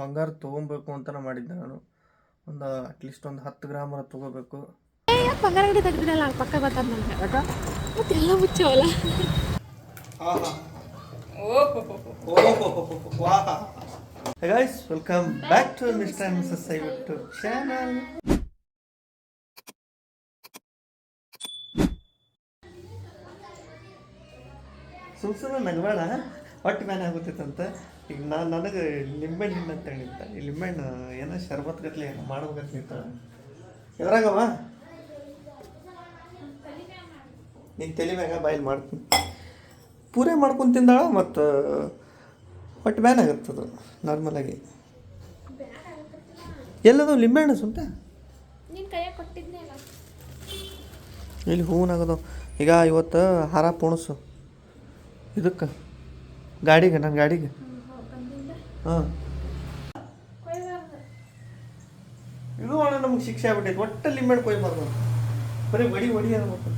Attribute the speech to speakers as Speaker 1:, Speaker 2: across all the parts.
Speaker 1: ಬಂಗಾರ ತೊಗೊಬೇಕು ಅಂತ ಮಾಡಿದ್ದೆ ನಾನು. ಒಂದು ಅಟ್ಲೀಸ್ಟ್ ಒಂದು ಹತ್ತು ಗ್ರಾಮರ ತಗೋಬೇಕು.
Speaker 2: ಬಂಗಾರ ಗಡಿ ತೆಗ್ದಿರಲ್ಲ ಪಕ್ಕ ಗೊತ್ತಾದ ನನಗೆ. ಮತ್ತೆಲ್ಲ ಮುಚ್ಚವಲ್ಲ.
Speaker 1: Guys welcome back to mister missus I YouTube channel ಸುಮ್ ಸುಮ್ಮನೆ ನಗಬೇಡ ಹೊಟ್ಟೆ ಮ್ಯಾನೆ ಆಗುತ್ತೈತಂತ ಈಗ ನಾನು ನನಗೆ ಲಿಂಬೆಹಣ್ಣು ಹಿಂಡು ಅಂತ ಹೇಳಿದ್ದ. ಈ ಲಿಂಬೆಹಣ್ಣು ಏನೋ ಶರ್ಬತ್ ಗಟ್ಲೆ ಏನೋ ಮಾಡ್ಬೇಕಂತ ನಿಂತಾಳ ಎದ್ರಾಗವ ನೀನು ತಲೆ ಮ್ಯಾಗ ಬಾಯಿಲ್ ಮಾಡ್ತೀನಿ. ಪೂರೆ ಮಾಡ್ಕೊಂಡು ತಿಂದಾಳ ಮತ್ತು ಹೊಟ್ಟೆ ಬ್ಯಾನ್ ಆಗುತ್ತದು ನಾರ್ಮಲಾಗಿ ಎಲ್ಲದು ಲಿಂಬೆಹಣ್ಣು ಸುಂಟ? ಇಲ್ಲಿ ಹೂನಾಗದು ಈಗ ಇವತ್ತು ಹಾರ ಪೋಣಸು. ಇದಕ್ಕೆ. ಗಾಡಿಗೆ ನನ್ನ ಗಾಡಿಗೆ. ಹಾಂ. ಇದು ಅಣ್ಣ ನಮಗೆ ಶಿಕ್ಷೆ ಆಗ್ಬಿಟ್ಟೈತೆ. ಒಟ್ಟು ಲಿಮಿಟ್ ಕೊಯ್ಬಾರ್ದು ಬರೀ ಬಡಿ ಒಡಿ ಅನ್ಬೇಕು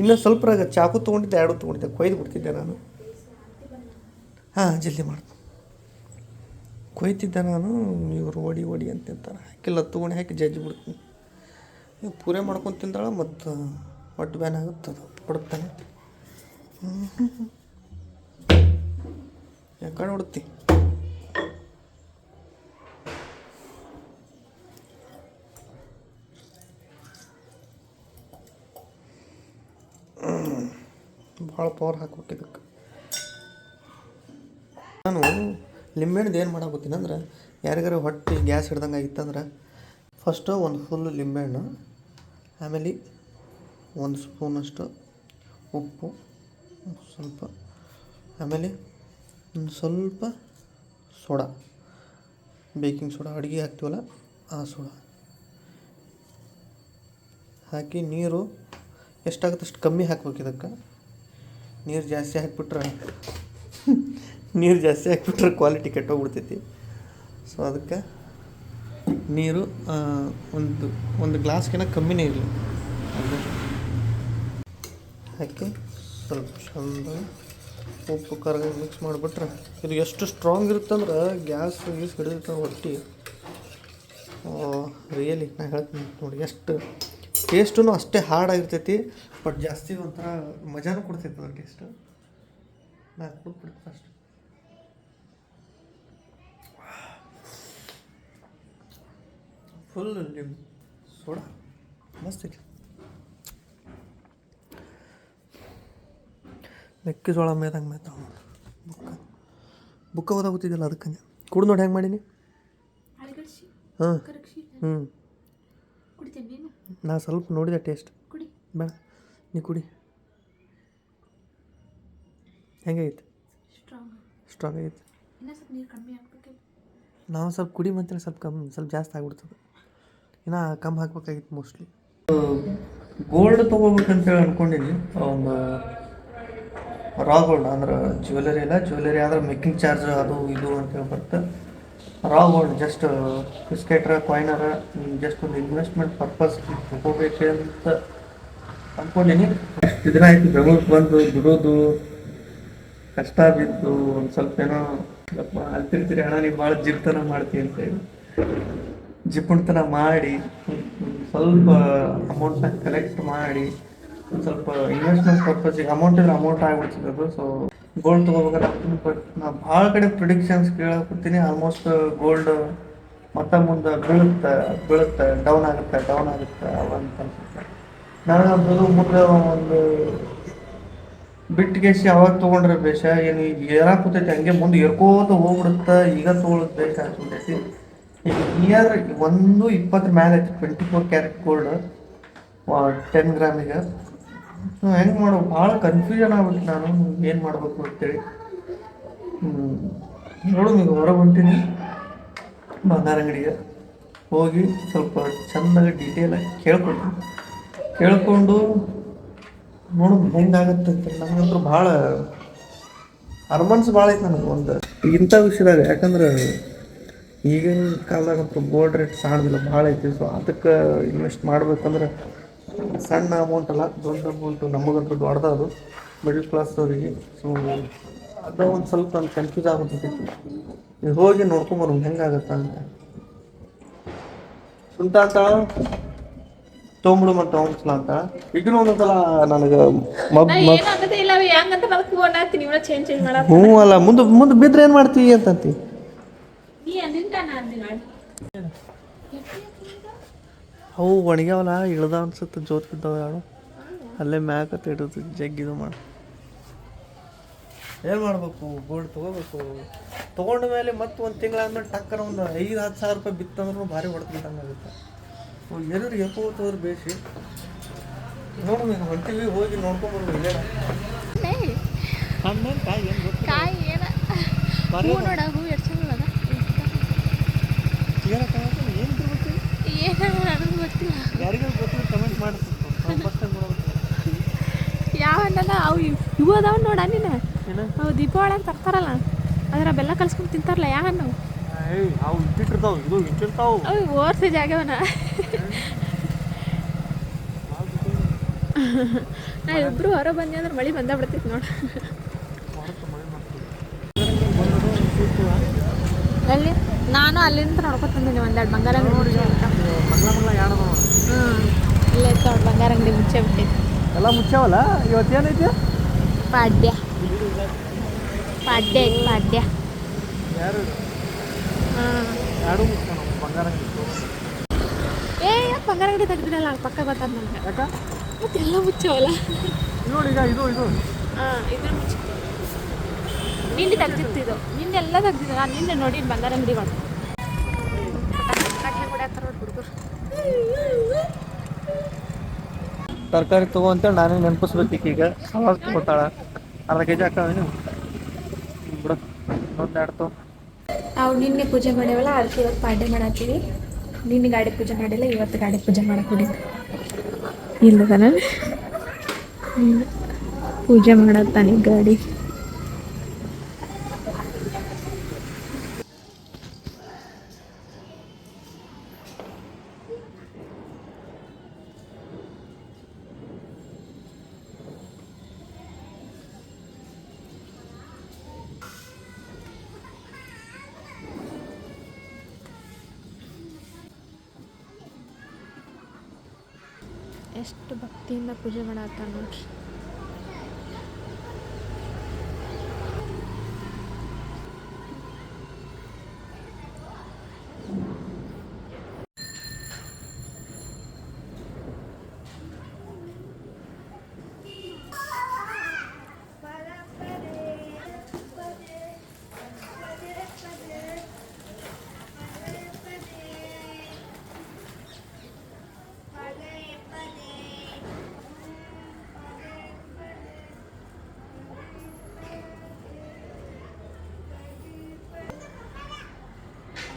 Speaker 1: ಇನ್ನೂ ಸ್ವಲ್ಪ ಚಾಕು ತೊಗೊಂಡಿದ್ದೆ, ಎರಡು ತೊಗೊಂಡಿದ್ದೆ, ಕೊಯ್ದು ಬಿಡ್ತಿದ್ದೆ ನಾನು. ಹಾಂ, ಜಲ್ದಿ ಮಾಡ್ತೀನಿ ಕೊಯ್ತಿದ್ದೆ ನಾನು, ಇವರು ಒಡಿ ಒಡಿ ಅಂತ ತಿಂತಾರೆ ಹಾಕಿಲ್ಲ, ತೊಗೊಂಡು ಹಾಕಿ ಜಜ್ಜಿ ಬಿಡ್ತೀನಿ. ನೀವು ಪೂರೆ ಮಾಡ್ಕೊಂಡು ಮತ್ತು ಒಟ್ಟು ಬ್ಯಾನ್ ಆಗುತ್ತೆ ಅದು ಬಿಡುತ್ತಾನೆ ಯಾಕಡೆ ನೋಡುತ್ತಿ ಭಾಳ ಪವರ್ ಹಾಕ್ಬೇಕು ಇದಕ್ಕೆ. ನಾನು ಲಿಂಬೆಹಣ್ಣು ಏನು ಮಾಡಾಕತ್ತೀನಿ ಅಂದ್ರೆ, ಯಾರಿಗಾರ ಹೊಟ್ಟೆ ಗ್ಯಾಸ್ ಹಿಡ್ದಂಗೆ ಆಗಿತ್ತಂದ್ರೆ ಫಸ್ಟು ಒಂದು ಫುಲ್ ಲಿಂಬೆಹಣ್ಣು, ಆಮೇಲೆ ಒಂದು ಸ್ಪೂನಷ್ಟು ಉಪ್ಪು, ಸ್ವಲ್ಪ, ಆಮೇಲೆ ಒಂದು ಸ್ವಲ್ಪ ಸೋಡಾ, ಬೇಕಿಂಗ್ ಸೋಡಾ, ಅಡುಗೆ ಹಾಕ್ತೀವಲ್ಲ ಆ ಸೋಡಾ. ಹಾಕಿ ನೀರು ಎಷ್ಟಾಗುತ್ತೆ ಅಷ್ಟು ಕಮ್ಮಿ ಹಾಕ್ಬೇಕು ಇದಕ್ಕೆ. ನೀರು ಜಾಸ್ತಿ ಹಾಕಿಬಿಟ್ರೆ, ನೀರು ಜಾಸ್ತಿ ಹಾಕ್ಬಿಟ್ರೆ ಕ್ವಾಲಿಟಿ ಕೆಟ್ಟೋಗ್ಬಿಡ್ತೈತಿ. ಸೊ ಅದಕ್ಕೆ ನೀರು ಒಂದು ಒಂದು ಗ್ಲಾಸ್ಗಿನ ಕಮ್ಮಿನೇ ಇರಲಿ. ಹಾಕಿ ಸ್ವಲ್ಪ ಚಂದ ಉಪ್ಪು ಕರ್ಗ ಮಿಕ್ಸ್ ಮಾಡಿಬಿಟ್ರೆ ಇದು ಎಷ್ಟು ಸ್ಟ್ರಾಂಗ್ ಇರುತ್ತಂದ್ರೆ ಗ್ಯಾಸ್ ಗೀಸ್ ಹಿಡಿದಿರ್ತಾವೆ ಹೊಟ್ಟಿ. ರಿಯಲಿ ನಾ ಹೇಳ್ತೀನಿ ನೋಡಿ, ಎಷ್ಟು ಟೇಸ್ಟೂ ಅಷ್ಟೇ ಹಾರ್ಡ್ ಆಗಿರ್ತೈತಿ ಬಟ್ ಜಾಸ್ತಿ ಒಂಥರ ಮಜಾನೂ ಕೊಡ್ತೈತೆ ಅದ್ರ ಟೇಸ್ಟು ನಾ ಕೊಟ್ಬಿಡ್ತೀನಿ ಫಸ್ಟ್ ಫುಲ್ ಲಿಮ್ ಸೋಡಾ ಮಸ್ತ್ ಮೆಕ್ಕೆಜೋಳ ಮೇದಂಗೆ ಮೇತಾವ ಬುಕ್ಕ ಬುಕ್ಕ ಓದಾಗುತ್ತಿದ್ದಿಲ್ಲ ಅದಕ್ಕೆ ಕುಡ್ದು ನೋಡಿ ಹೆಂಗೆ ಮಾಡೀನಿ? ಹಾಂ. ಹ್ಞೂ ನಾ ಸ್ವಲ್ಪ ನೋಡಿದೆ ಟೇಸ್ಟ್.
Speaker 2: ಕುಡಿ.
Speaker 1: ಬೇಡ. ನೀ ಕುಡಿ. ಹೆಂಗೈತಿ?
Speaker 2: ಸ್ಟ್ರಾಂಗ್
Speaker 1: ಸ್ಟ್ರಾಂಗ್ ಆಗೈತಿ.
Speaker 2: ಇನ್ನೂ ಸ್ವಲ್ಪ ನೀರು ಕಮ್ಮಿ ಹಾಕ್ಬೇಕು.
Speaker 1: ನಾವು ಸ್ವಲ್ಪ ಕುಡಿ ಮಂತ್ರ ಸ್ವಲ್ಪ ಕಮ್ಮಿ ಸ್ವಲ್ಪ ಜಾಸ್ತಿ ಆಗ್ಬಿಡ್ತದೆ. ಇನ್ನು ಕಮ್ಮಿ ಹಾಕ್ಬೇಕಾಗಿತ್ತು ಮೋಸ್ಟ್ಲಿ ಗೋಲ್ಡ್ ತೊಗೋಬೇಕಂತೇಳಿ ಅಂದ್ಕೊಂಡಿದ್ವಿ ಒಂದು ರಾ ಗೋಲ್ಡ್ ಅಂದ್ರೆ ಜ್ಯುವೆಲರಿ ಇಲ್ಲ. ಜ್ಯುವೆಲರಿ ಆದ್ರೆ ಮೇಕಿಂಗ್ ಚಾರ್ಜ್ ಅದು ಇದು ಅಂತೇಳಿ ಬರುತ್ತೆ. ರಾ ಗೋಲ್ಡ್ ಜಸ್ಟ್ ಬಿಸ್ಕೆಟ್ರ ಕಾಯ್ನರ ಜಸ್ಟ್ ಒಂದು ಇನ್ವೆಸ್ಟ್ಮೆಂಟ್ ಪರ್ಪಸ್ ತಗೋಬೇಕು ಅಂತ ಅನ್ಕೊಂಡಿನಿ. ಇದನ್ನ ದಿನ ಆಯ್ತು ಬೆಂಗಳೂರಿಗೆ ಬಂದು ದುಡೋದು ಕಷ್ಟ ಬಿದ್ದು ಒಂದು ಸ್ವಲ್ಪ ಏನೋ ಅಲ್ತಿರ್ತೀರಿ ಹಣ ನೀವು ಭಾಳ ಜಿಪ್ತನ ಮಾಡ್ತೀವಿ ಅಂತ ಹೇಳಿ. ಜಿಪ್ಪುಣ್ತನ ಮಾಡಿ ಸ್ವಲ್ಪ ಅಮೌಂಟ್ನ ಕಲೆಕ್ಟ್ ಮಾಡಿ ಸ್ವಲ್ಪ ಇನ್ವೆಸ್ಟ್ಮೆಂಟ್ ಪರ್ಪಸಿಗೆ ಅಮೌಂಟ್ ಇಲ್ಲ ಅಮೌಂಟ್ ಆಗ್ಬಿಡ್ತದೆ ಅದು ಸೊ ಗೋಲ್ಡ್ ತೊಗೋಬೇಕಾದ್ರೆ ಬಟ್ ನಾ ಭಾಳ ಕಡೆ ಪ್ರಿಡಿಕ್ಷನ್ಸ್ ಕೇಳಕತ್ತೀನಿ ಆಲ್ಮೋಸ್ಟ್ ಗೋಲ್ಡ್ ಮತ್ತೆ ಮುಂದೆ ಬೀಳುತ್ತೆ ಬೀಳುತ್ತೆ ಡೌನ್ ಆಗುತ್ತೆ ಡೌನ್ ಆಗುತ್ತೆ ಅವಂತ ಅನ್ಸುತ್ತೆ. ನಾನು ಅದು ಮುಂದೆ ಒಂದು ಬಿಟ್ಟಿಗೆಸಿ ಅವಾಗ ತೊಗೊಂಡ್ರೆ ಬೇಷ? ಏನು ಕೂತೈತೆ ಹಂಗೆ ಮುಂದೆ ಏರ್ಕೋತ ಹೋಗ್ಬಿಡುತ್ತೆ, ಈಗ ತೊಗೊಳೋದು ಬೇಷ ಅನ್ಸುತ್ತೈತಿ ಈಗ ನಿಯರ್ ಒಂದು ಇಪ್ಪತ್ತು ಮ್ಯಾಲೆ ಐತಿ twenty four carat gold ten ಗ್ರಾಮಿಗೆ ಹೆಂಗೆ ಮಾಡೋ? ಭಾಳ ಕನ್ಫ್ಯೂಷನ್ ಆಗ್ಬಿಟ್ಟು ನಾನು. ಏನು ಮಾಡಬೇಕು ಅಂತೇಳಿ. ನೋಡು ಈಗ ಹೊರ ಹೊಂಟೀನಿ. ಬಂಗಾರ ಅಂಗಡಿಗೆ ಹೋಗಿ ಸ್ವಲ್ಪ ಚೆಂದಾಗಿ ಡೀಟೇಲಾಗಿ ಕೇಳ್ಕೊಂಡು. ಕೇಳಿಕೊಂಡು ನೋಡು ಹೆಂಗಾಗತ್ತೆ ಅಂತೇಳಿ. ನನಗಂತೂ ಭಾಳ ಅರ್ಮನ್ಸ್ ಭಾಳ ಐತೆ ನನಗೆ ಒಂದು. ಇಂಥ ವಿಷಯದಾಗ ಯಾಕಂದ್ರೆ ಈಗಿನ ಕಾಲದಾಗಂತೂ ಗೋಲ್ಡ್ ರೇಟ್ ಸಾಣದಿಲ್ಲ, ಭಾಳ ಐತಿ. ಸೊ ಅದಕ್ಕೆ ಇನ್ವೆಸ್ಟ್ ಮಾಡ್ಬೇಕಂದ್ರೆ ಸಣ್ಣ ಅಮೌಂಟ್ ಅಲ್ಲ ದೊಡ್ಡ ಅಮೌಂಟು ನಮಗಂತೂ ದೊಡ್ಡದ ಅದು. ಮಿಡಲ್ ಕ್ಲಾಸ್ದವ್ರಿಗೆ ಸೊ ಅದ ಒಂದು ಸ್ವಲ್ಪ ಒಂದು ಕನ್ಫ್ಯೂಸ್ ಆಗುತ್ತೆ ನೀವು ಹೋಗಿ ನೋಡ್ಕೊಂಬರು ಹೆಂಗಾಗತ್ತ ಅಂತ ಸುಂಟ ಅಂತ. ತೊಗೊಂಬಿಡು ಮತ್ತೆ ಒಂದ್ಸಲ ಅಂತ. ಈಗಿನ ಒಂದೊಂದ್ಸಲ ನನಗೆ ಮಬ್ ಹ್ಞೂ ಅಲ್ಲ ಮುಂದೆ ಮುಂದೆ ಬಿದ್ರೆ ಏನು ಮಾಡ್ತೀವಿ ಅಂತಂತಿ? ಅವು ಒಣಗ್ಯಾವಲ್ಲ ಇಳ್ದ ಅನ್ಸುತ್ತೆ ಜೋತ್ ಬಿದ್ದಾವ ಯಾರು ಅಲ್ಲೇ ಮ್ಯಾಕ ಇಡೋದು ಜಗ್ಗಿದು ಮಾಡಿ. ಏನು ಮಾಡಬೇಕು? ಗೋಲ್ಡ್ ತೊಗೋಬೇಕು. ತೊಗೊಂಡ ಮೇಲೆ ಮತ್ತೆ ಒಂದು ತಿಂಗಳಾದ್ಮೇಲೆ ಟಕ್ಕರ ಒಂದು ಐದು ಹತ್ತು ಸಾವಿರ ರೂಪಾಯಿ ಬಿತ್ತಂದ್ರೂ ಭಾರಿ ಹೊಡೆದು ಬಿದ್ದಂಗೆ ಆಗುತ್ತೆ. ಎಲ್ಲರೂ ಎಪ್ಪೋ ತೋರ್ ಬೇಸಿ ನೋಡು ನೀನು ಹೊಂಟಿವಿ ಹೋಗಿ ನೋಡ್ಕೊಂಬರ್ಬೋದು ಇಲ್ಲೇ ಕಾಯಿ ಏನು
Speaker 2: ಕಾಯಿ ಏನ? ಹೂ ನೋಡ ಹೂ ಎಷ್ಟು ಚಂದ ಅದ
Speaker 1: ಏನು ಇರ್ಬೇಕು
Speaker 2: ಏನ ನನಗೆ ಗೊತ್ತಿಲ್ಲ
Speaker 1: ಯಾರಿಗೂ ಗೊತ್ತಿಲ್ಲ ಕಮೆಂಟ್ ಮಾಡ್ತಿತ್ತು ಫಸ್ಟ್ ಟೈಮ್ ನೋಡ್ಬೇಕು
Speaker 2: ಯಾವ ಹಣ್ಣನ ಅವು ಇವ್- ಅದಾವ ನೋಡ ನೀನು ಅವು ದೀಪಾವಳಿ ಅಂತ ತರ್ತಾರಲ್ಲ ಅದ್ರ ಬೆಲ್ಲ ಕಲ್ಸ್ಕೊಂಡು ತಿಂತಾರಲ್ಲ ಯಾವ ಹಣ್ಣು ಓರ್ಸಿ ಜಾಗವನ. ನಾ ಇಬ್ರು ಹೊರ ಬಂದಿ ಅಂದ್ರೆ ಮಳಿ ಬಂದ ಬಿಡ್ತೈತಿ ನೋಡ. ಅಲ್ಲಿ ನಾನು ಅಲ್ಲಿಂದ ನೋಡ್ಕೊತ ಬಂದೀನಿ ಒಂದೆರಡು ಬಂಗಾರ ಅಂಗಡಿ ಮುಚ್ಚೆ ಬಿಟ್ಟ.
Speaker 1: ಮಗ್ಲ ಮಗ್ಲ ಯಾಡದ
Speaker 2: ಹ್ಞೂ ಇಲ್ಲೇ ಇರ್ತಾವ ಬಂಗಾರ ಅಂಗಡಿ ಮುಚ್ಚೆ ಬಿಟ್ಟೈತಿ
Speaker 1: ಎಲ್ಲ ಮುಚ್ಚಾವಲ್ಲ? ಇವತ್ತು ಏನೈತಿ
Speaker 2: ಪಾಡ್ಯ. ಪಾಡ್ಯ ಐತಿ ಪಾಡ್ಯ.
Speaker 1: ಯಾರು?
Speaker 2: ಹಾಂ
Speaker 1: ಯಾರು ಮುಚ್ಚಾನ ಬಂಗಾರ ಅಂಗಡಿ
Speaker 2: ಏ ಯಾಕೆ ಬಂಗಾರ ಅಂಗಡಿ ತೆಗ್ದಿರಲ್ಲ ಪಕ್ಕ ಗೊತ್ತಾದ ನನಗೆ
Speaker 1: ಯಾಕ?
Speaker 2: ಮತ್ತೆ ಎಲ್ಲ ಮುಚ್ಚವಲ್ಲ
Speaker 1: ನೋಡಿ ಈಗ ಇದು ಇದು.
Speaker 2: ಹಾಂ ಇದ್ರ ಮುಚ್ಚ. ನಿನ್ನೆ ತೆಗ್ದಿತ್ತು ಇದು ನಿನ್ನೆ ಎಲ್ಲ ತೆಗ್ದಿದ್ದು. ನಾನು ನಿನ್ನೆ ನೋಡಿ ಬಂಗಾರ ಅಂಗಡಿಗಳು
Speaker 1: ತರಕಾರಿ ತಗೋ ಅಂತ ನಾನೇ ನೆನಪಿಸ್ಬೇಕು ಈಗ. ಅವಾಗ ತಗೋತಾಳ ಅರ್ಧ ಕೆ ಜಿ ಹಾಕವೇನು ಬಿಡು. ಒಂದು ಎರಡು
Speaker 2: ನಾವು ನಿನ್ನೆ ಪೂಜೆ ಮಾಡ್ಯಾವಲ್ಲ ಅದಕ್ಕೆ ಇವತ್ತು ಪಾಡ್ಯ ಮಾಡತ್ತೀವಿ. ನಿನ್ನೆ ಗಾಡಿ ಪೂಜೆ ಮಾಡಿಲ್ಲ ಇವತ್ತು ಗಾಡಿ ಪೂಜೆ ಮಾಡಕ್ಕೆ ಹೊಡಿತು ನಾನು ಪೂಜೆ ಮಾಡತ್ತಾನೆ ಗಾಡಿ. ಭಕ್ತಿಯಿಂದ ಪೂಜೆ ಮಾಡತ್ತಾನ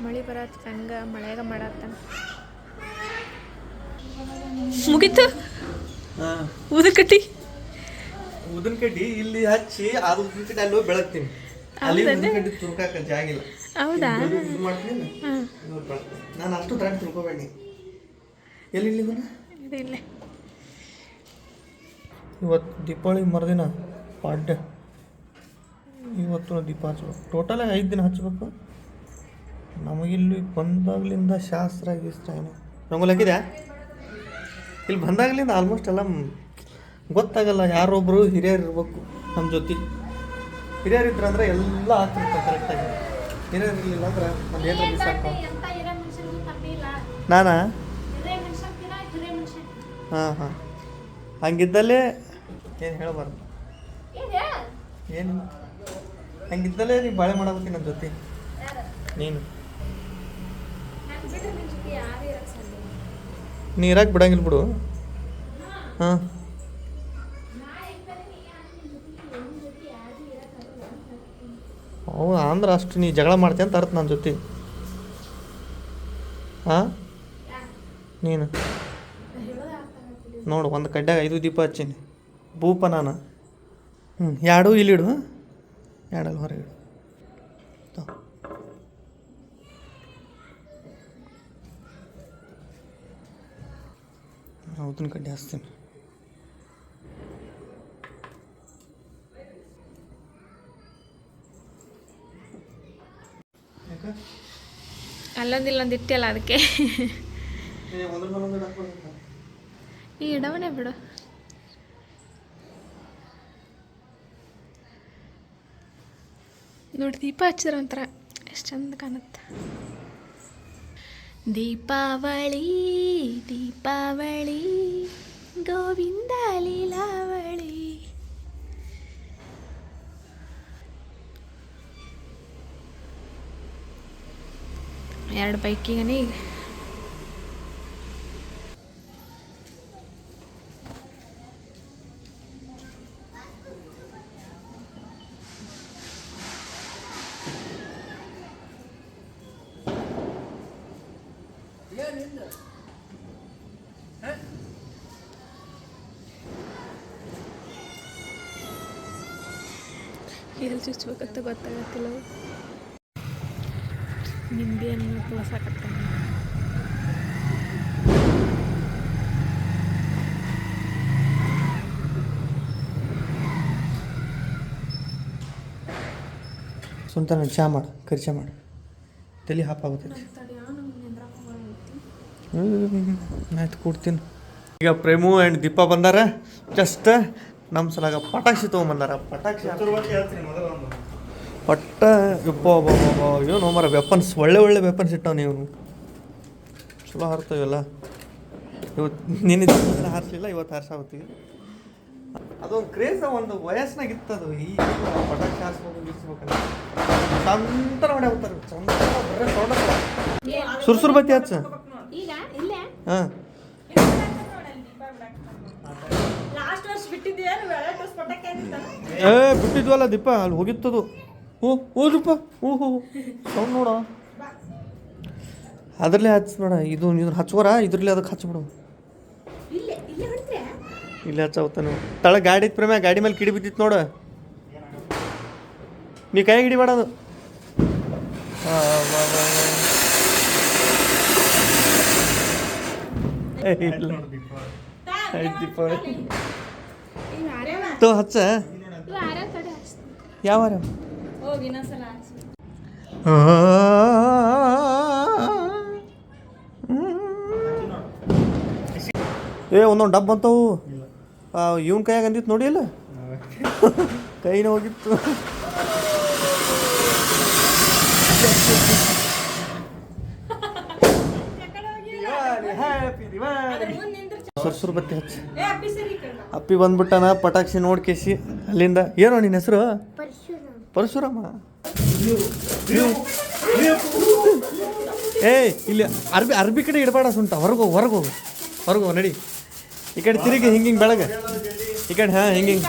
Speaker 2: ಮಳಿ ಬರತ್ ಹಂಗ ಮಳೆಗ ಮಾಡತ್ತ ಮುಗೀತು?
Speaker 1: ಹಾಂ.
Speaker 2: ಊದಕಟ್ಟಿ
Speaker 1: ಉದಿನ ಕಡ್ಡಿ ಇಲ್ಲಿ ಹಚ್ಚಿ ಅದು ಉದಿನ ಕಡ್ಡಿ ಅಲ್ಲಿ ಹೋಗಿ ಬೆಳಗ್ತೀನಿ. ಅಲ್ಲಿ ಉದಿನ ಕಡ್ಡಿ ತುರ್ಕಾಕ ಜಾಗಿಲ್ಲ
Speaker 2: ಹೌದಾ?
Speaker 1: ಇದು ಮಾಡ್ತೀನಿ ನಾನು ಅಷ್ಟು ದ್ರಾಕ್ಷಿ ತಿಳ್ಕೊಬೇಡಿ ಎಲ್ಲಿ ಇಲ್ಲಿ ಇವನ್ನ
Speaker 2: ಇದು ಇಲ್ಲೇ.
Speaker 1: ಇವತ್ತು ದೀಪಾವಳಿ ಮರುದಿನ ಪಾಡ್ಯ. ಇವತ್ತು ದೀಪ ಹಚ್ಬೇಕು ಟೋಟಲ್ ಐದು ದಿನ ಹಚ್ಬೇಕು. ನಮಗಿಲ್ಲಿ ಬಂದಾಗ್ಲಿಂದ ಶಾಸ್ತ್ರ ಗೀಸ್ತ್ರ ಏನು? ನಮಗೆ ಹಾಕಿದ್ಯಾ? ಇಲ್ಲಿ ಬಂದಾಗ್ಲಿಂದ ಆಲ್ಮೋಸ್ಟ್ ಎಲ್ಲ ಗೊತ್ತಾಗಲ್ಲ ಯಾರೊಬ್ಬರು ಹಿರಿಯರು ಇರಬೇಕು ನಮ್ಮ ಜೊತೆ. ಹಿರಿಯರು ಇದ್ರಂದ್ರೆ ಎಲ್ಲ ಆಗ್ತಿರ್ತಾರೆ ಕರೆಕ್ಟಾಗಿ ಹಿರಿಯರು ಇರಲಿಲ್ಲ ಅಂದ್ರೆ ಒಂದು ಏನಾರ ಮಿಸ್ ಆಗ್ತಾವ ನಾನಾ? ಹಾಂ ಹಾಂ. ಹಂಗಿದ್ದಲ್ಲೇ ಏನು ಹೇಳಬಾರ್ದು? ಏನು ಹಂಗಿದ್ದಲ್ಲೇ ನೀವು ಬಾಳೆ ಮಾಡಬೇಕು ನನ್ನ ಜೊತೆ? ನೀನು. ನೀ ಇರಕ್ಕೆ ಬಿಡಂಗಿಲ್ಲ ಬಿಡು. ಹಾಂ. ಹೌದಾ ಅಂದ್ರೆ ಅಷ್ಟು ನೀ ಜಗಳ ಮಾಡ್ತೀಯ ಅಂತ ಅರ್ಥ ನನ್ನ ಜೊತೆ. ಹಾಂ? ನೀನು. ನೋಡು ಒಂದು ಕಡ್ಡಾಗ ಐದು ದೀಪ ಹಚ್ಚೀನಿ. ಭೂಪ ನಾನು. ಹ್ಞೂ ಎರಡು ಇಲ್ಲಿಡು. ಎರಡಲ್ಲಿ ಹೊರಗೆ రౌతుని
Speaker 2: కట్టేస్తాను ಅಲ್ಲೊಂದಿಲ್ಲೊಂದು ಇಟ್ಟಿಲ್ಲ ಅದಕ್ಕೆ ಈ ಇಡವನೇ ಬಿಡು ನೋಡಿ ದೀಪ ಹಚ್ಚಿದ್ರ ಒಂಥರ ಎಷ್ಟು ಚಂದ ಕಾಣುತ್ತೆ ದೀಪಾವಳಿ ದೀಪಾವಳಿ ಗೋವಿಂದ ಲೀಲಾವಳಿ ಎರಡು ಬೈಕಿಗನೇ ಎಲ್ಲಿ ಚುಚ್ಬೇಕಂತ ಗೊತ್ತಾಗತ್ತಿಲ್ಲ. ನಿಂಬೆಯನ್ನು ತೋರ್ಸಾಕತ್ತಾನ
Speaker 1: ಸುಂತಾನ ಚಾ ಮಾಡು ಕರಿ ಚಾ ಮಾಡು. ತಲೆ ಹಾಪಾಗುತ್ತೈತಿ ಆಯ್ತು ಕೊಡ್ತೀನಿ. ಈಗ ಪ್ರೇಮು ಆ್ಯಂಡ್ ದೀಪ ಬಂದಾರ. ಜಸ್ಟ್ ನಮ್ಮ ಸಲಾಗ ಪಟಾಕ್ಷಿ ತೊಗೊಂಬಂದಾರ. ಪಟಾಕ್ಷಿ ಪಟ್ಟ ಯಪ್ಪ ಏನು ಮರ ವೆಪನ್ಸ್ ಒಳ್ಳೆ ಒಳ್ಳೆ ವೆಪನ್ಸ್ ಇಟ್ಟವನು ನೀವು ಚಲೋ ಹಾರ್ತವೆಲ್ಲ. ಇವತ್ತು ನಿನ್ನೆ ಹಾರಿಸಲಿಲ್ಲ ಇವತ್ತು ಹಾರಿಸಾಗುತ್ತೀವಿ ಅದೊಂದು ಕ್ರೇಜ್ ಒಂದು ವಯಸ್ಸಿನಾಗ ಇತ್ತದು ಈಗ ಪಟಾಕ್ಷಿ ಹಾರಿಸ್ಬೇಕು ನಿಲ್ಲಿಸ್ಬೇಕಲ್ಲ ಚಂತರ ಮಾಡಿ ಹೋಗ್ತಾರೆ. ಚಂದ ಬರೇ ಸೌಂಡ್ ಸುರ್ಸುರ್ ಬತ್ತಿ ಹಚ್ಚ. ಹಾಂ. ಏ ಬಿಟ್ಟಿದ್ವಲ್ಲ ದೀಪ ಅಲ್ಲಿ ಹೋಗಿತ್ತದು. ಓ ಹೋದಪ್ಪ ಓ ಹೋ ಸೌಂಡ್ ನೋಡ. ಅದ್ರಲ್ಲೇ ಹಚ್ಬೇಡ ಇದು ಇದನ್ನ ಹಚ್ಕೋರ? ಇದ್ರಲ್ಲೇ ಅದಕ್ಕೆ ಹಚ್ಬಿಡು
Speaker 3: ಇಲ್ಲೇ ಇಲ್ಲೇ ಹೊಂಟ್ರೆ?
Speaker 1: ಇಲ್ಲೇ ಹಚ್ಚಾವತ್ತ ನೀವು ತಳ ಗಾಡಿ ಇತ್ತು ಪ್ರೇಮ ಗಾಡಿ ಮೇಲೆ ಕಿಡಿ ಬಿದ್ದಿತ್ತು ನೋಡು. ನೀ ಕೈ ಹಿಡಿಬೇಡ ಅದು. ಆ, ಬಾ, ಬಾ, ಬಾ. ಏ, ಇಲ್ಲ
Speaker 2: ಆರ್ಯ
Speaker 1: ತೋ ಹಚ್ಚ. ಯಾವ. ಏ ಒಂದೊಂದು ಡಬ್ ಬಂತವು. ಇವನ್ ಕೈಯಾಗ ಅಂದಿತ್ತು ನೋಡಿ ಇಲ್ಲ ಕೈನ ಹೋಗಿತ್ತು. ಸುರ್ಸುರ್ ಬತ್ತಿ ಹಚ್ಚಿ.
Speaker 3: ಏ ಅಪ್ಪಿ
Speaker 1: ಬಂದ್ಬಿಟ್ಟನ ಪಟಾಕ್ಷಿ ನೋಡ್ಕೇಸಿ ಅಲ್ಲಿಂದ. ಏನೋ ನಿನ್ನ ಹೆಸರು? ಪರಶುರಾಮ. ಏ ಇಲ್ಲಿ ಅರ್ಬಿ ಅರ್ಬಿ ಕಡೆ ಇಡಬೇಡ ಸುಂಟ. ಹೊರಗೆ ಹೋಗು ಹೊರಗೆ ಹೋಗು. ಹೊರಗೆ ಹೋಗು ನಡಿ. ಈ ಕಡೆ ತಿರುಗಿ ಹಿಂಗೆ ಹಿಂಗೆ ಬೆಳಗ್ಗೆ ಈ ಕಡೆ ಹಾಂ ಹಿಂಗೆ ಹಿಂಗೆ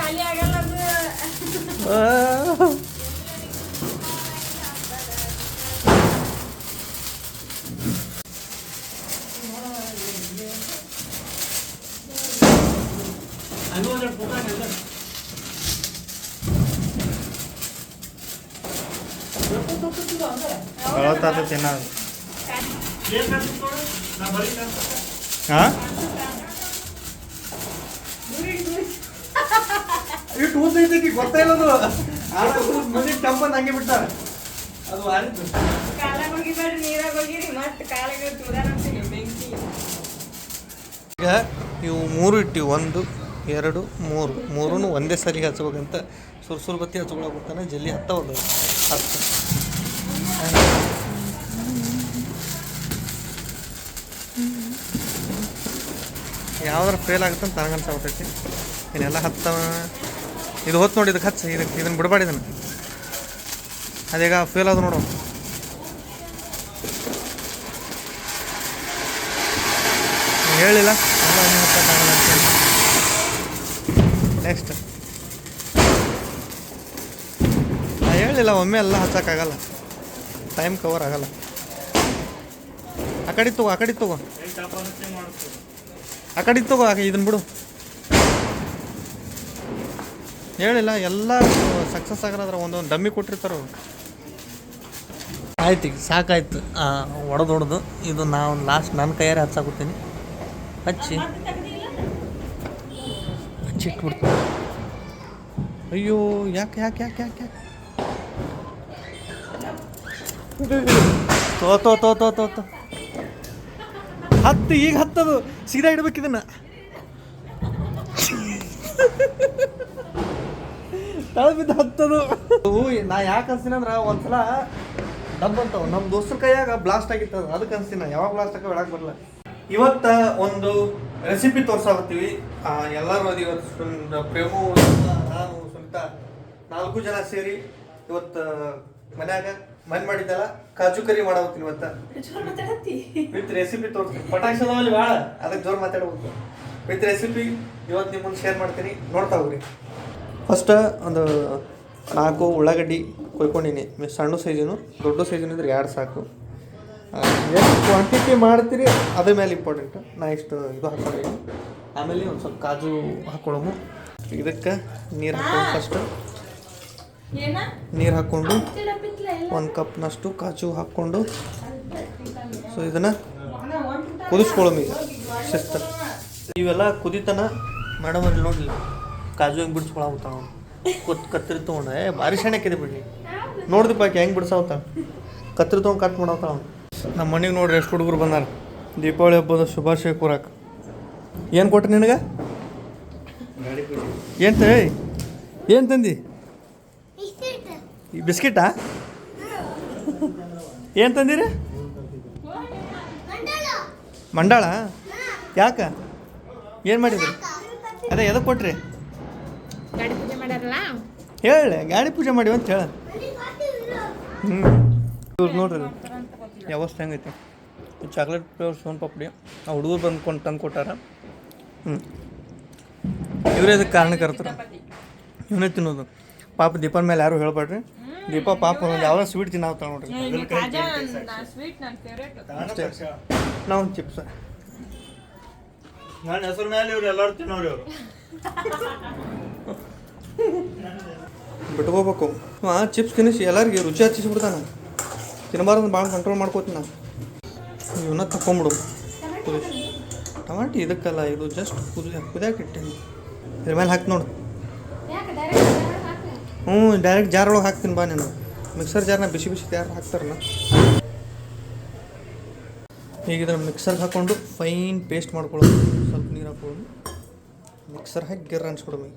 Speaker 3: ಅದು.
Speaker 1: ಹಾಂ? ಇಟ್ಟು ಊತ ಐತೈತಿ ಗೊತ್ತೇ ಇಲ್ಲ ಅದು. ಟಂಪನ್ ಹಂಗೆ ಬಿಟ್ಟಾರ. ಅದು ಆರಿತ್ತು
Speaker 3: ಕಾಲಾಗ್ ಹೋಗಿಬೇಡ್ರಿ ನೀರಾಗ ಹೋಗಿರಿ ಮತ್ತೆ ಕಾಲಾಗ ತುಳ್ದಾರಂತೀರಿ ಬೆಂಕಿ
Speaker 1: ಈಗ ಇವು ಮೂರು ಇಟ್ಟಿ ಒಂದು ಎರಡು ಮೂರು. ಮೂರೂ ಒಂದೇ ಸರಿ ಹಚ್ಬೇಕಂತ ಸುರ್ ಸುರ್ ಬತ್ತಿ ಬರ್ತಾನೆ ಜಲ್ದಿ ಹತ್ತವಲ್ಲ ಹತ್ತು. ಯಾವ್ದಾರ ಫೇಲ್ ಆಗುತ್ತೆ ಅಂತ ನನಗೆ ಅನ್ಸಾಗ್ತೈತಿ ಇನ್ನೆಲ್ಲ ಹತ್ತವ. ಇದು ಹೊತ್ತು ನೋಡಿ ಇದಕ್ಕೆ ಹಚ್ಚ ಇದಕ್ಕೆ ಇದನ್ನು ಬಿಡಬೇಡ ಇದನ್ನು. ಅದೀಗ ಫೇಲ್ ಆದ ನೋಡು. ಹೇಳಿಲ್ಲ? ನೆಕ್ಸ್ಟ್ ನಾ ಹೇಳಿಲ್ಲ, ಒಮ್ಮೆ ಎಲ್ಲ ಹಚ್ಚೋಕ್ಕಾಗಲ್ಲ ಟೈಮ್ ಕವರ್ ಆಗಲ್ಲ. ಆ ಕಡೆ ತಗೋ, ಆ ಕಡೆ ತಗೋ. ಆ ಕಡೆ ತಗೋ ಆಗ ಇದನ್ನ ಬಿಡು. ಹೇಳಿಲ್ಲ ಎಲ್ಲ ಸಕ್ಸಸ್ ಆಗಿರೋದ್ರ ಒಂದೊಂದು ಡಮ್ಮಿ ಕೊಟ್ಟಿರ್ತಾರ ಆಯ್ತು ಈಗ ಸಾಕಾಯ್ತು. ಒಡೆದು ಹೊಡೆದು ಇದು ನಾವು ಲಾಸ್ಟ್ ನನ್ನ ಕೈಯಾರೆ ಹಚ್ಚಾಕೊತೀನಿ ಹಚ್ಚಿ. ಹಚ್ಚಿಟ್ಬಿಡ್ತೀನಿ ಅಯ್ಯೋ ಯಾಕೆ ಯಾಕೆ ಯಾಕೆ ಯಾಕೆ ಯಾಕೆ? ತೋ ತೋ ತೋ ತೋ ತೋ. ಹತ್ತು ಈಗ ಹತ್ತದು. ಸೀದಾ ಇಡ್ಬೇಕು ಇದನ್ನ. ಬಿದ್ದು ಹತ್ತದು. ನಾ ಯಾಕೆ ಅನ್ಸಿನ ಅಂದ್ರೆ ಒಂದ್ಸಲ ಡಬ್ ಅಂತಾವ. ನಮ್ಮ ದೋಸ್ತರ ಕೈಯಾಗ ಬ್ಲಾಸ್ಟ್ ಆಗಿತ್ತು ಅದು ಅದಕ್ಕೆ ಅನ್ಸಿನ. ನಾ ಯಾವಾಗ ಬ್ಲಾಸ್ಟ್ ಆಗ ಬೆಳಕ್ ಬರಲ್ಲ ಇವತ್ತ ಒಂದು ರೆಸಿಪಿ ತೋರ್ಸಾಕತ್ತೀವಿ ಎಲ್ಲರೂ ಅದು ಇವತ್ತು ಪ್ರೇಮು ನಾನು ಸುನಿತಾ ನಾಲ್ಕು ಜನ ಸೇರಿ ಇವತ್ತು ಮನ್ಯಾಗ ಮನ್ ಮಾಡಿದ್ದಲ್ಲ. ಕಾಜು ಕರಿ ಮಾಡಾವತ್ತೀನಿ ಇವತ್ತ ವಿತ್ ರೆಸಿಪಿ ತೋರಿಸ್ತೀನಿ. ಪಟಾಕ್ಷಿ ಅದಾವಲ್ಲಿ ಭಾಳ ಅದಕ್ಕೆ ಜೋರು ಮಾತಾಡ್ಬೇಕು. ವಿತ್ ರೆಸಿಪಿ ಇವತ್ತು ನಿಮ್ಮ ಮುಂದೆ ಶೇರ್ ಮಾಡ್ತೀನಿ. ನೋಡ್ತಾ ಹೋಗ್ರಿ. ಫಸ್ಟ್ ಒಂದು ನಾಲ್ಕು ಉಳ್ಳಾಗಡ್ಡಿ ಕೊಯ್ಕೊಂಡಿನಿ. ಸಣ್ಣ ಸೈಜಿನು ದೊಡ್ಡ ಸೈಜಿನ ಇದ್ರೆ ಎರಡು ಸಾಕು. ಎಷ್ಟು ಕ್ವಾಂಟಿಟಿ ಮಾಡ್ತೀರಿ ಅದ್ರ ಮೇಲೆ ಇಂಪಾರ್ಟೆಂಟ್ ನಾ ಇಷ್ಟು ಇದು ಹಾಕೊಂಡಿದ್ದೀನಿ ಆಮೇಲೆ ಒಂದು ಸ್ವಲ್ಪ ಕಾಜು ಹಾಕೊಳ್ಳೋಮು ಇದಕ್ಕೆ ನೀರು ಹಾಕೊಂಡು ಫಸ್ಟ್ ನೀರು ಹಾಕ್ಕೊಂಡು ಒಂದು ಕಪ್ನಷ್ಟು ಕಾಚು ಹಾಕ್ಕೊಂಡು. ಸೊ ಇದನ್ನು ಕುದಿಸ್ಕೊಳ್ಳೋಮ. ಈಗ ಶಿಸ್ತ. ಇವೆಲ್ಲ ಕುದಿತನ ಮೇಡಮ್ ಅಲ್ಲಿ ನೋಡಿಲ್ಲ ಕಾಜು ಹೆಂಗೆ ಬಿಡಿಸ್ಕೊಳಾಗುತ್ತಾವ ಕೊತ್ ಕತ್ತರಿ ತೊಗೊಂಡು. ಏ ಭಾರಿ ಶಾಣಕ್ಕಿದೆ ಬಿಡಿ ನೋಡ್ದಿಪ್ಪ ಆಕೆ ಹೆಂಗೆ ಬಿಡ್ಸಾವತ್ತ ಕತ್ತರಿ ತೊಗೊಂಡು ಕಟ್ ಮಾಡಾವತ್ತಾವ ನಮ್ಮ ಮನೆಗೆ ನೋಡ್ರಿ ಎಷ್ಟು ಹುಡುಗರು ಬಂದಾರ. ದೀಪಾವಳಿ ಹಬ್ಬದ ಶುಭಾಶಯ ಕೂರಾಕ. ಏನು ಕೊಟ್ರಿ ನಿನಗೆ? ಏನು ತೇ ಏನು ತಂದಿ? ಈ ಬಿಸ್ಕಿಟಾ? ಏನು ತಂದಿರಿ? ಮಂಡಾಳ? ಯಾಕ? ಏನು ಮಾಡಿದ್ರಿ? ಅದೇ ಎದಕ್ಕೆ ಕೊಟ್ರಿ?
Speaker 2: ಗಾಡಿ ಪೂಜೆ ಮಾಡ್ಯಾರಲ್ಲ?
Speaker 1: ಹೇಳಿ ಗಾಡಿ ಪೂಜೆ ಮಾಡಿ ಅಂತ ಹೇಳ. ಹ್ಞೂ ಇವ್ರು ನೋಡ್ರಿ ವ್ಯವಸ್ಥೆ ಹೆಂಗೈತಿ. ಚಾಕ್ಲೇಟ್ ಫ್ಲೇವರ್ ಸೋನ್ ಪಾಪಡಿ ಆ ಹುಡುಗರು ಬಂದ್ಕೊಂಡು ತಂದು ಕೊಟ್ಟಾರ. ಹ್ಞೂ ಇವರೇ ಇದಕ್ಕೆ ಇರ್ತಾರೆ ಇವನೇ ತಿನ್ನೋದು. ಪಾಪ ದೀಪನ ಮೇಲೆ ಯಾರು ಹೇಳ್ಬೇಡ್ರಿ ದೀಪ ಪಾಪ ಯಾವ ಸ್ವೀಟ್ ತಿನ್ನಾವ್ತಾಳ ನೋಡ್ರಿ.
Speaker 3: ಸ್ವೀಟ್ ನನ್ನ ಫೇವ್ರೇಟ್
Speaker 1: ಅಷ್ಟೇ. ನಾವು ಚಿಪ್ಸ್
Speaker 4: ನನ್ನ ಹೆಸರು ಮೇಲೆ ಇವ್ರು ಎಲ್ಲರೂ ತಿನ್ನೋರು ಇವರು.
Speaker 1: ಬಿಟ್ಕೋಬೇಕು. ಹಾ ಚಿಪ್ಸ್ ತಿನ್ನಿಸಿ. ಎಲ್ಲರಿಗೆ ರುಚಿ ಹಚ್ಚಿಸ್ಬಿಡ್ತಾನೆ. ತಿನ್ನಬಾರ್ದು ಭಾಳ ಕಂಟ್ರೋಲ್ ಮಾಡ್ಕೋತೀನಿ ನಾನು. ಇವನ್ನ ತಕ್ಕೊಂಬಿಡು. ಕುದಿಸಿ ಟಮಾಟಿ ಇದಕ್ಕಲ್ಲ ಇದು ಜಸ್ಟ್ ಕುದಿ ಕುದಿಯಾಕಿಟ್ಟೆ ಇಟ್ಟೀನಿ. ಇದ್ರ ಮೇಲೆ ಹಾಕಿ ನೋಡು. ಹ್ಞೂ ಡೈರೆಕ್ಟ್ ಜಾರೊಳಗೆ ಒಳಗೆ ಹಾಕ್ತೀನಿ ಬಾ ನೀನು. ಮಿಕ್ಸರ್ ಜಾರ್ನ ಬಿಸಿ ಬಿಸಿ ಜಾರ್ ಹಾಕ್ತಾರಲ್ಲ. ಈಗ ಇದನ್ನು ಮಿಕ್ಸರ್ ಹಾಕ್ಕೊಂಡು ಫೈನ್ ಪೇಸ್ಟ್ ಮಾಡ್ಕೊಳ್ಳೋದು. ಸ್ವಲ್ಪ ನೀರು ಹಾಕ್ಕೊಳ್ಳೋದು. ಮಿಕ್ಸರ್ ಹಾಕಿ ಗಿರ್ ಅನ್ಸ್ಕೊಡ್ಬೇಕು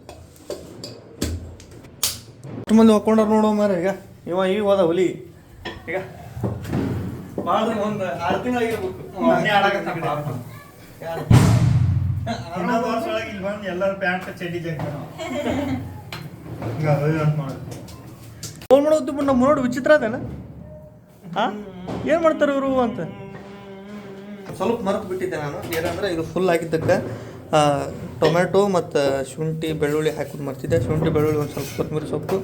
Speaker 1: ಅಷ್ಟು ಮಂದಿ ಹಾಕೊಂಡಾರ ನೋಡೋ ಮಾರ ಈಗ. ಇವ ಈಗ ಹೋದ ಹುಲಿ. ಈಗ. ಭಾಳ ಒಂದು ಆರು ತಿಂಗಳಾಗಿರ್ಬೇಕು.
Speaker 4: ಎಲ್ಲರೂ ಪ್ಯಾಂಟ್ ಚಡ್ಡಿ ನೋಡಿ
Speaker 1: ಫೋನ್ ಮಾಡೋದು ನಮ್ಮ ನೋಡಿ ವಿಚಿತ್ರ ಅದೇನ? ಹಾಂ ಏನು ಮಾಡ್ತಾರೆ ಇವರು ಅಂತ? ಸ್ವಲ್ಪ ಮರೆತು ಬಿಟ್ಟಿದ್ದೆ ನಾನು. ಏನಂದ್ರೆ ಇದು ಫುಲ್ ಆಗಿದ್ದಕ್ಕೆ ಟೊಮೆಟೊ ಮತ್ತು ಶುಂಠಿ, ಬೆಳ್ಳುಳ್ಳಿ ಹಾಕೋದು ಮರ್ತಿದ್ದೆ. ಶುಂಠಿ, ಬೆಳ್ಳುಳ್ಳಿ ಒಂದು ಸ್ವಲ್ಪ ಕೊತ್ತಂಬರಿ ಸೊಪ್ಪು,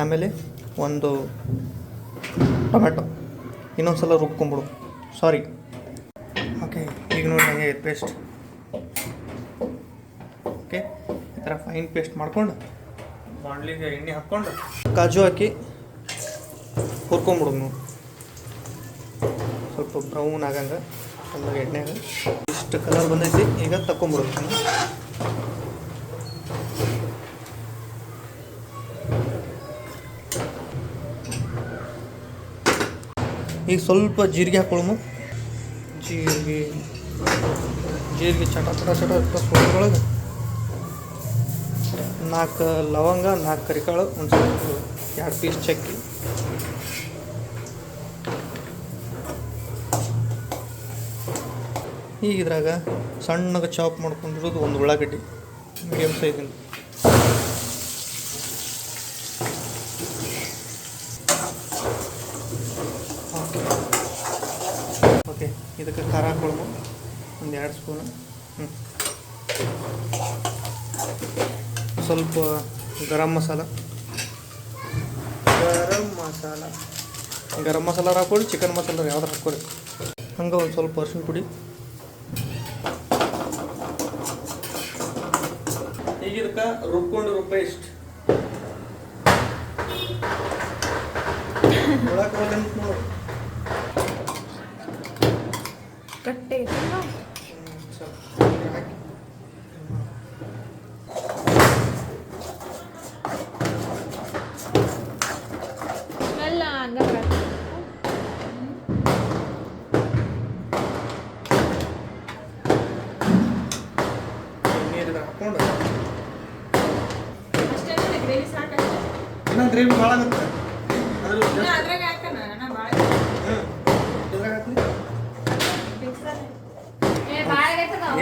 Speaker 1: ಆಮೇಲೆ ಒಂದು ಟೊಮೆಟೊ ಇನ್ನೊಂದು ಸಲ ರುಬ್ಕೊಂಬಿಡು. ಸಾರಿ ಓಕೆ ಈಗ ನೋಡಿ ನನಗೆ ಪೇಸ್ಟ್ ಓಕೆ ಈ ಥರ ಫೈನ್ ಪೇಸ್ಟ್ ಮಾಡ್ಕೊಂಡು ಬಾಣಲಿಗೆ ಎಣ್ಣೆ ಹಾಕ್ಕೊಂಡು ಕಾಜು ಹಾಕಿ ಹುರ್ಕೊಂಬಿಡು ಸ್ವಲ್ಪ ಬ್ರೌನ್ ಆಗಂಗೆ ಚೆನ್ನಾಗಿ ಎಣ್ಣೆಗೆ ಇಷ್ಟು ಕಲರ್ ಬಂದೈತಿ, ಈಗ ತಕೊಂಬಿಡ್ತೀನಿ ಈಗ ಸ್ವಲ್ಪ ಜೀರಿಗೆ ಹಾಕೊಳ್ಳೋನು ಜೀರಿಗೆ ಜೀರಿಗೆ ಚಟ ಚಟ ಚಟ ಒಳಗೆ ನಾಲ್ಕು ಲವಂಗ, ನಾಲ್ಕು ಕರಿಕಾಳು, ಒಂದು ಸ್ವಲ್ಪ ಎರಡು ಪೀಸ್ ಚಕ್ಕಿ. ಈಗ ಇದ್ರಾಗ ಸಣ್ಣಗೆ ಚಾಪ್ ಮಾಡ್ಕೊಂಡಿರೋದು ಒಂದು ಉಳ್ಳಾಗಡ್ಡಿ ಮೀಡಿಯಮ್ ಸೈಜಿನ ಓಕೆ ಇದಕ್ಕೆ ಖಾರ ಹಾಕೊಳ್ಳೋದು ಒಂದು ಎರಡು ಸ್ಪೂನು ಹ್ಞೂ ಸ್ವಲ್ಪ ಗರಂ ಮಸಾಲ. ಗರಂ ಮಸಾಲ. ಗರಂ ಮಸಾಲ ಹಾಕೊಳ್ಳಿ ಚಿಕನ್ ಮಸಾಲ ಯಾವ್ದಾರು ಹಾಕೊಳ್ಳಿ ಹಂಗೆ ಒಂದು ಸ್ವಲ್ಪ ಅರ್ಶಿನ ಪುಡಿ. ಈಗ ಇದಕ್ಕೆ ರುಬ್ಕೊಂಡಿರೋ ಪೇಸ್ಟ್ ನೋಡಿ
Speaker 2: ಕಟ್ಟೆ
Speaker 1: ಇನ್ನ ಗ್ರೇವಿ ಭಾಳ ಆಗುತ್ತೆ. ಅದ್ರ
Speaker 3: ಅದ್ರಾಗ ಹಾಕಣ ಭಾಳ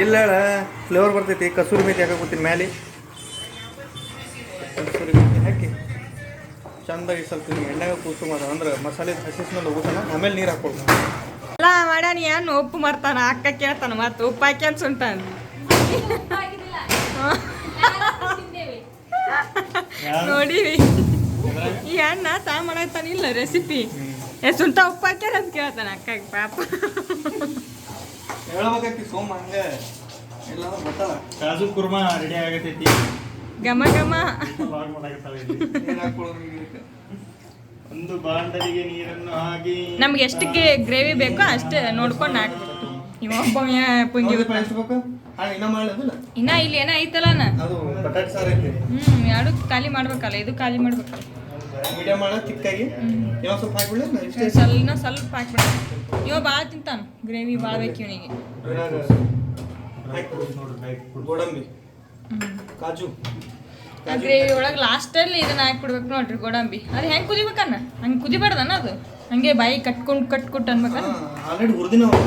Speaker 1: ಇಲ್ಲ ಫ್ಲೇವರ್ ಬರ್ತೈತಿ. ಕಸೂರಿ ಮೇಥಿ ಹಾಕೋತೀನಿ ಮ್ಯಾಲೆ. ಕಸೂರಿ ಮೇತಿ ಹಾಕಿ ಚಂದಾಗಿ ಸ್ವಲ್ಪ ಎಣ್ಣೆ ಎಣ್ಣೆಗೆ ಕೂಸು ಮಾಡ ಅಂದ್ರೆ ಮಸಾಲೆ ಹಸಿಸ್ಮೇಲೆ ಹೋಗ್ತಾನ ಹೋಗುತ್ತಾನ ಆಮೇಲೆ ನೀರು ಹಾಕೊಳ್ದು
Speaker 3: ಎಲ್ಲ ಮಾಡ್ಯಾನ ಏನು ಉಪ್ಪು ಮಾಡ್ತಾನ? ಅಕ್ಕ ಕೇಳ್ತಾನ ಮತ್ತೆ ಉಪ್ಪು ಹಾಕಿ ಅಂತ ಸುಂಟಾನ ನೋಡಿವಿ ಈ ಅಣ್ಣ ತಾ ಮಾಡತ್ತಾನ ಇಲ್ಲ ರೆಸಿಪಿ ಏ ಸುಂಟ ಉಪ್ಪು ಹಾಕ್ಯಾರ ಅಂತ ಕೇಳ್ತಾನೆ ಅಕ್ಕ ಪಾಪ.
Speaker 1: ಹೇಳ್ಬೇಕಾಕಿ ಸೋಮ ಹಂಗೆ. ಇಲ್ಲ ಗೊತ್ತಲ್ಲ.
Speaker 4: ಕಾಜು ಕುರ್ಮಾ ರೆಡಿ ಆಗತೈತಿ.
Speaker 3: ಘಮ ಘಮ.
Speaker 4: ಒಂದು ಬಾಂಡಲಿಗೆ ನೀರನ್ನು ಹಾಕಿ.
Speaker 3: ನಮ್ಗೆ ಎಷ್ಟಕ್ಕೆ ಗ್ರೇವಿ ಬೇಕೋ ಅಷ್ಟೇ ನೋಡ್ಕೊಂಡು ಹಾಕಿ ಪುಂಗಿ
Speaker 1: ಇನ್ನೂ
Speaker 3: ಇಲ್ಲಿ ಏನ ಐತಲ್ಲ
Speaker 1: ಅದು ಬಟಾಟೆ ಸಾರು ಐತಿ
Speaker 3: ಹ್ಮ್ ಎರಡು ಖಾಲಿ ಮಾಡ್ಬೇಕಲ್ಲ ಇದು ಖಾಲಿ ಮಾಡ್ಬೇಕಲ್ಲ
Speaker 1: ಮೀಡಿಯಮ್ ಮಾಡ ಚಿಕ್ಕಾಗಿ ಇನ್ನೊಂದು ಸ್ವಲ್ಪ
Speaker 3: ಹಾಕ್ಬಿಡ ಇವ ಭಾಳ ತಿಂತಾನ ಗ್ರೇವಿ ಭಾಳ ಬೇಕು ಇವನಿಗೆ.
Speaker 1: ಗೋಡಂಬಿ. ಕಾಜು.
Speaker 3: ಗ್ರೇವಿ ಒಳಗೆ ಲಾಸ್ಟಲ್ಲಿ ಇದನ್ನ ಹಾಕ್ಬಿಡ್ಬೇಕು ನೋಡ್ರಿ ಗೋಡಂಬಿ. ಅದು ಹೆಂಗೆ ಕುದಿಬೇಕನ್ನ? ಹಂಗೆ ಕುದಿಬಾರ್ದನ ಅದು? ಹಂಗೆ ಬಾಯಿ ಕಟ್ಕೊಂಡು ಕಟ್ಕೊಟ್ಟು ಅನ್ಬೇಕನ್ನ?
Speaker 1: ಆಲ್ರೆಡಿ ಹುರಿದಿನ
Speaker 3: ಓಹೋ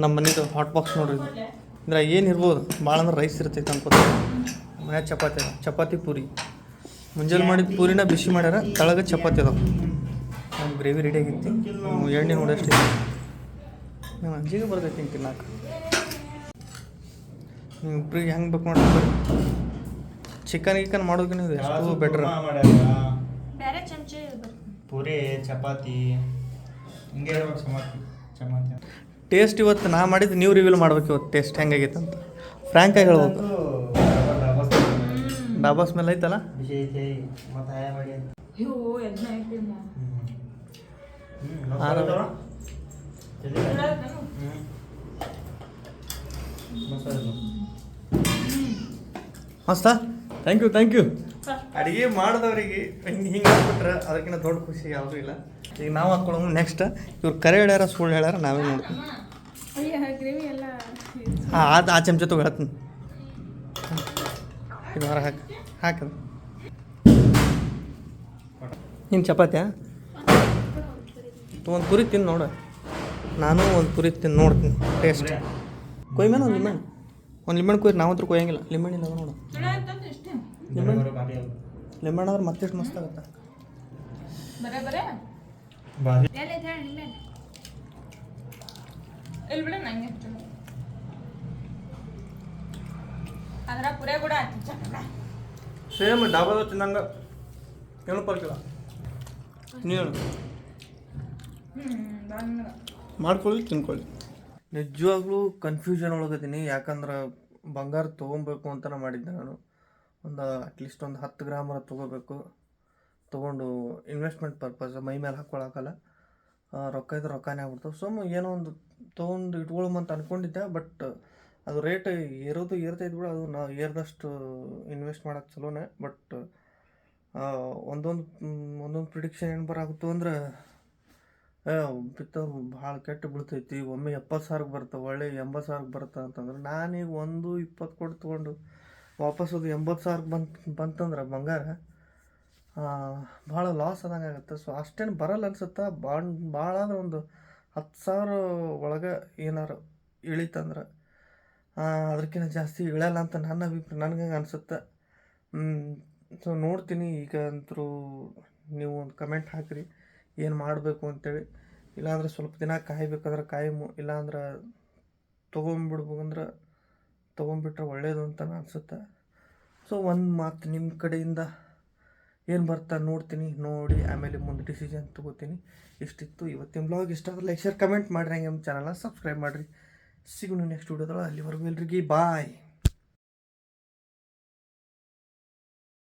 Speaker 1: ನಮ್ಮ ಮನೇದು ಹಾಟ್ ಬಾಕ್ಸ್ ನೋಡ್ರಿ. ಅಂದ್ರೆ ಏನಿರ್ಬೋದು ಏನು ಇರ್ಬೋದು? ಭಾಳ ಅಂದ್ರೆ ರೈಸ್ ಇರ್ತೈತೆ ಅನ್ಕೋತ ಮನೆ ಚಪಾತಿ ಅದ ಚಪಾತಿ ಪೂರಿ. ಮುಂಜಾನೆ ಮಾಡಿದ ಪೂರಿನ ಬಿಸಿ ಮಾಡ್ಯಾರ ತಳಗ ಚಪಾತಿ ಅದಾವ. ನಮ್ಮ ಗ್ರೇವಿ ರೆಡಿ ಆಗಿತ್ತು. ಎಣ್ಣೆ ನೋಡೋಷ್ಟು ನಮ್ಮ ಅಂಜಿಗೆ ಬರ್ತೈತಿ ಹಿಂಗೆ ತಿನ್ನಾಕ. ನೀವು ಇಬ್ಬರಿಗೆ ಹೆಂಗೆ ಬೇಕು ನೋಡಿ ಚಿಕನ್ ಗಿಕನ್ ಮಾಡೋದಕ್ಕಿಂತ ಇದು ಎಷ್ಟು ಬೆಟ್ರ್
Speaker 4: ಪೂರಿ ಚಪಾತಿ ಹಿಂಗೆ ಇರ್ಬೇಕು ಚಪಾತಿ ಚಪಾತಿ
Speaker 1: ಟೇಸ್ಟ್ ಇವತ್ತು ನಾ ಮಾಡಿದ್ದು ನೀವು ರಿವೀಲ್ ಮಾಡ್ಬೇಕು ಇವತ್ತು ಟೇಸ್ಟ್ ಹೆಂಗಾಗೈತೆ ಅಂತ. ಫ್ರ್ಯಾಂಕಾಗಿ ಹೇಳ್ಬೇಕು. ಡಾಬಾ ಸ್ಮೆಲ್. ಐತಲ್ಲ. ಮಸ್ತಾ? ಥ್ಯಾಂಕ್ ಯು ಥ್ಯಾಂಕ್ ಯು ಅಡಿಗೆ ಮಾಡಿದವರಿಗೆ ಹಿಂಗೆ ಹಿಂಗೆ ಹಾಕ್ಬಿಟ್ರೆ ಅದಕ್ಕಿಂತ ದೊಡ್ಡ ಖುಷಿ ಯಾವುದೂ ಇಲ್ಲ. ಈಗ ನಾವು ಹಾಕ್ಕೊಳ್ಳೋದು ನೆಕ್ಸ್ಟ್ ಇವ್ರು ಕರೆ ಹೇಳ್ಯಾರ ಸುಳ್ಳು ಹೇಳ್ಯಾರ ನಾವೇ ನೋಡ್ತೀವಿ.
Speaker 2: ಗ್ರೇವಿ ಎಲ್ಲ
Speaker 1: ಹಾಂ ಅದು ಆ ಚಮಚ ತಗೋ ಹೇಳ್ತೀನಿ. ಇದು ಹೊರ ಹಾಕಿ ಹಾಕದು ನಿನ್ನ ಚಪಾತಿಯಾ? ಒಂದು ಪುರಿ ತಿಂದು ನೋಡು. ನಾನು ಒಂದು ಪುರಿ ತಿಂದು ನೋಡ್ತೀನಿ. ಟೇಸ್ಟ್ ಕೊಯ್ ಮೇಲೆ ಒಂದು ಲಿಮೆಣ್. ಒಂದು ಲಿಮೆಣ್ ಕೊಯ್ರಿ ನಾವಂತೂ ಕೊಯ್ಯಂಗಿಲ್ಲ ಲಿಮೆಣ್ ಇಲ್ಲ ನೋಡು.
Speaker 4: ಅದು.
Speaker 1: ಲೆಮನ್ ಆದ್ರೆ ಮತ್ತೆಷ್ಟು ಮಸ್ತ್ ಆಗುತ್ತೆ.
Speaker 3: ಬರೇ ಬರೇ?
Speaker 4: ಬಾರಿ.
Speaker 2: ಎಲ್ಲೈತೆ ಹೇಳಿ ನಿಮ್ಮೇಲೆ
Speaker 3: ಇಲ್ಲಿ ಬಿಡ ನಂಗೆ ಅದ್ರ ಪುರೆ ಕೂಡ
Speaker 1: ಸೇಮ್ ಡಾಬಾದ ತಿನ್ನಂಗ ಏನು ಪರ್ಕಿಲ್ಲ. ನೀನು
Speaker 3: ಹ್ಮ್
Speaker 1: ಮಾಡ್ಕೊಳ್ಳಿ ತಿನ್ಕೊಳ್ಳಿ. ನಿಜವಾಗ್ಲೂ ಕನ್ಫ್ಯೂಷನ್ ಒಳಗದೀನಿ ಯಾಕಂದ್ರೆ ಬಂಗಾರ ತೊಗೊಬೇಕು ಅಂತ ಮಾಡಿದ್ದೆ ನಾನು. ಒಂದು ಅಟ್ಲೀಸ್ಟ್ ಒಂದು ಹತ್ತು ಗ್ರಾಮರ ತೊಗೋಬೇಕು. ತೊಗೊಂಡು ಇನ್ವೆಸ್ಟ್ಮೆಂಟ್ ಪರ್ಪಸ್ ಮೈ ಮೇಲೆ ಹಾಕ್ಕೊಳಕಲ್ಲ ರೊಕ್ಕ ಇದ್ರೆ ರೊಕ್ಕನೇ ಆಗ್ಬಿಡ್ತಾವೆ. ಸುಮ್ಮ ಏನೋ ಒಂದು ತೊಗೊಂಡು ಇಟ್ಕೊಳ್ಳೋಮ ಅಂತ ಅಂದ್ಕೊಂಡಿದ್ದೆ ಬಟ್ ಅದು ರೇಟ್ ಏರೋದು ಏರ್ತೈತೆ ಬಿಡು. ಅದು ನಾವು ಏರ್ದಷ್ಟು ಇನ್ವೆಸ್ಟ್ ಮಾಡೋಕ್ಕೆ ಚಲೋನೇ ಬಟ್ ಒಂದೊಂದು ಒಂದೊಂದು ಪ್ರಿಡಿಕ್ಷನ್ ಏನು ಬರಾಗುತ್ತೋ ಅಂದ್ರೆ ಬಿತ್ತ ಭಾಳ ಕೆಟ್ಟು ಬೀಳ್ತೈತಿ. ಒಮ್ಮೆ ಎಪ್ಪತ್ತು ಸಾವಿರಕ್ಕೆ ಬರುತ್ತೆ, ಒಳ್ಳೆ ಎಂಬತ್ತು ಸಾವಿರಕ್ಕೆ ಬರುತ್ತೆ ಅಂತಂದ್ರೆ ನಾನೀಗ ಒಂದು ಇಪ್ಪತ್ತು ಕೊಟ್ಟು ತೊಗೊಂಡು ವಾಪಸ್ ಅದು ಎಂಬತ್ತು ಸಾವಿರಕ್ಕೆ ಬಂತು, ಬಂತಂದ್ರೆ ಬಂಗಾರ ಭಾಳ ಲಾಸ್ ಆದಂಗೆ ಆಗುತ್ತೆ. ಸೊ ಅಷ್ಟೇನು ಬರಲ್ಲ ಅನ್ಸುತ್ತೆ? ಬಾಂಡ್ ಭಾಳ ಅಂದ್ರೆ ಒಂದು ಹತ್ತು ಸಾವಿರ ಒಳಗೆ ಏನಾರು ಇಳಿತಂದ್ರೆ ಅದಕ್ಕಿಂತ ಜಾಸ್ತಿ ಇಳಲ್ಲ ಅಂತ ನನ್ನ ಅಭಿಪ್ರಾಯ, ನನಗೆ ಅನಿಸುತ್ತೆ? ಸೊ ನೋಡ್ತೀನಿ. ಈಗ ಅಂತರೂ ನೀವು ಒಂದು ಕಮೆಂಟ್ ಹಾಕಿರಿ. ಏನು ಮಾಡಬೇಕು ಅಂತೇಳಿ. ಇಲ್ಲಾಂದ್ರೆ ಸ್ವಲ್ಪ ದಿನ ಕಾಯ್ಬೇಕಂದ್ರೆ ಕಾಯಮು. ಇಲ್ಲಾಂದ್ರೆ ತೊಗೊಂಬಿಡ್ಬೇಕಂದ್ರೆ ತೊಗೊಂಬಿಟ್ರೆ ಒಳ್ಳೆಯದು ಅಂತ ಅನಿಸುತ್ತೆ. ಸೊ ಒಂದು ಮಾತು ನಿಮ್ಮ ಕಡೆಯಿಂದ ಏನು ಬರ್ತಾ ನೋಡ್ತೀನಿ, ನೋಡಿ, ಆಮೇಲೆ ಮುಂದೆ ಡಿಸಿಷನ್ ತೊಗೋತೀನಿ. ಇಷ್ಟಿತ್ತು. ಇವತ್ತಿನ ಬ್ಲಾಗ್ ಇಷ್ಟ ಆದ್ರೆ ಲೈಕ್ ಶೇರ್ ಕಮೆಂಟ್ ಮಾಡಿರಿ. ಹಂಗೆ ನಮ್ಮ ಚಾನಲ್ನ ಸಬ್ಸ್ಕ್ರೈಬ್ ಮಾಡಿರಿ. ಸಿಗೋಣ ನೆಕ್ಸ್ಟ್ ವೀಡಿಯೋದೊಳಗೆ ಅಲ್ಲಿವರೆಗೂ ಎಲ್ರಿಗೂ ಬಾಯ್